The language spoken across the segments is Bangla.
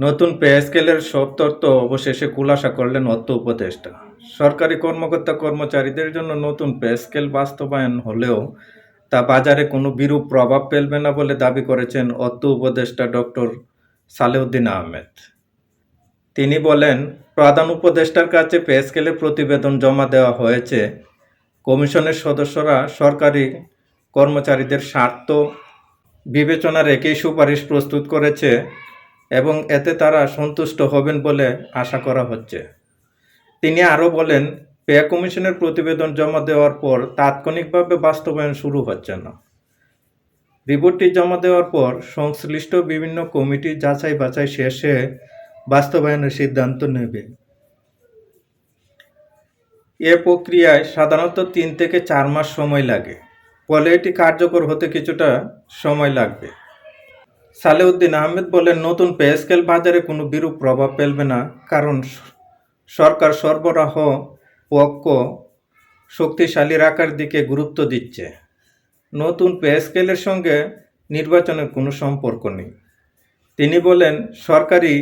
নতুন পে স্কেলের সব তথ্য অবশেষে খুলাসা করলেন অর্থ উপদেষ্টা। সরকারি কর্মকর্তা কর্মচারীদের জন্য নতুন পে স্কেল বাস্তবায়ন হলেও তা বাজারে কোনো বিরূপ প্রভাব ফেলবে না বলে দাবি করেছেন অর্থ উপদেষ্টা ডক্টর সালেউদ্দিন আহমেদ। তিনি বলেন, প্রধান উপদেষ্টার কাছে পে স্কেলের প্রতিবেদন জমা দেওয়া হয়েছে। কমিশনের সদস্যরা সরকারি কর্মচারীদের স্বার্থ বিবেচনা রেখেই সুপারিশ প্রস্তুত করেছে। এবং এতে তারা সন্তুষ্ট হবেন বলে আশা করা হচ্ছে। তিনি আরও বলেন পে কমিশনের প্রতিবেদন জমা দেওয়ার পর তাৎক্ষণিকভাবে বাস্তবায়ন শুরু হচ্ছে না। রিপোর্টটি জমা দেওয়ার পর সংশ্লিষ্ট বিভিন্ন কমিটি যাচাই বাছাই শেষে বাস্তবায়নের সিদ্ধান্ত নেবে। এ প্রক্রিয়ায় সাধারণত তিন থেকে চার মাস সময় লাগে। ফলে এটি কার্যকর হতে কিছুটা সময় লাগবে। সালেউদ্দিন আহমেদ বলেন, নতুন পে স্কেল বাজারে কোনো বিরূপ প্রভাব ফেলবে না, কারণ সরকার সরবরাহ পক্ষ শক্তিশালী রাখার দিকে গুরুত্ব দিচ্ছে। নতুন পে স্কেলের সঙ্গে নির্বাচনের কোনো সম্পর্ক নেই। তিনি বলেন, সরকারি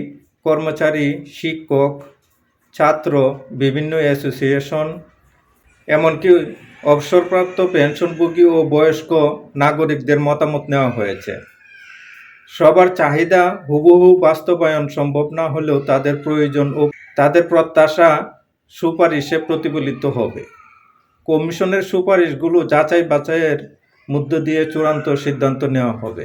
কর্মচারী, শিক্ষক, ছাত্র, বিভিন্ন অ্যাসোসিয়েশন, এমনকি অবসরপ্রাপ্ত পেনশনভোগী ও বয়স্ক নাগরিকদের মতামত নেওয়া হয়েছে। সবার চাহিদা হুবহু বাস্তবায়ন সম্ভব না হলেও তাদের প্রয়োজন ও তাদের প্রত্যাশা সুপারিশে প্রতিফলিত হবে। কমিশনের সুপারিশগুলো যাচাই বাছাইয়ের মধ্য দিয়ে চূড়ান্ত সিদ্ধান্ত নেওয়া হবে।